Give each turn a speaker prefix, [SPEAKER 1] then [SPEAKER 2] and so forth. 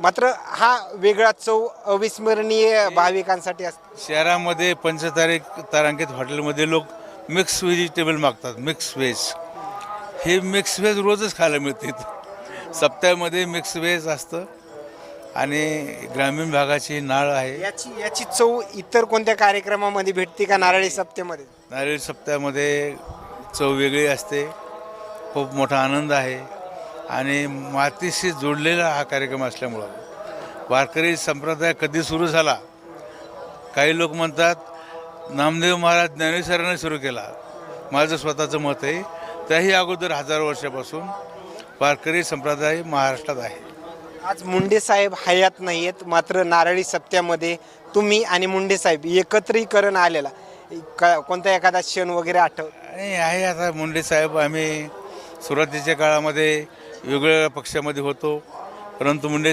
[SPEAKER 1] मात्र हा वेगळा चव अविस्मरणीय भाविकांसाठी असतो.
[SPEAKER 2] शहरामध्ये पंचतारीख तारांकित हॉटेलमध्ये लोक मिक्स व्हेजिटेबल मागतात मिक्स व्हेज. हे मिक्स व्हेज रोजच खायला मिळते. सप्त्यामध्ये मिक्स व्हेज असतं आणि ग्रामीण भागाची नाळ आहे.
[SPEAKER 1] याची याची चव इतर कोणत्या कार्यक्रमामध्ये भेटते का नारळी सप्त्यामध्ये
[SPEAKER 2] नारळी सप्त्यामध्ये चव वेगळी असते. खूप मोठा आनंद आहे. आणि मातीशी जोडलेला हा कार्यक्रम असल्यामुळं वारकरी संप्रदाय कधी सुरू झाला? काही लोक म्हणतात नामदेव महाराज ज्ञानेश्वराने सुरू केला. माझं स्वतःचं मत आहे. त्याही अगोदर हजार वर्षापासून वारकरी संप्रदाय महाराष्ट्रात आहे.
[SPEAKER 1] आज मुंडे साहेब हयात नाही आहेत मात्र नारळी सप्त्यामध्ये तुम्ही आणि मुंडे साहेब एकत्रीकरण आलेला. का कोणता एखादा क्षण वगैरे आठव?
[SPEAKER 2] आणि आहे आता मुंडे साहेब आम्ही सुरुवातीच्या काळामध्ये वेगवेगळ्या पक्षामध्ये होतो. परंतु मुंडे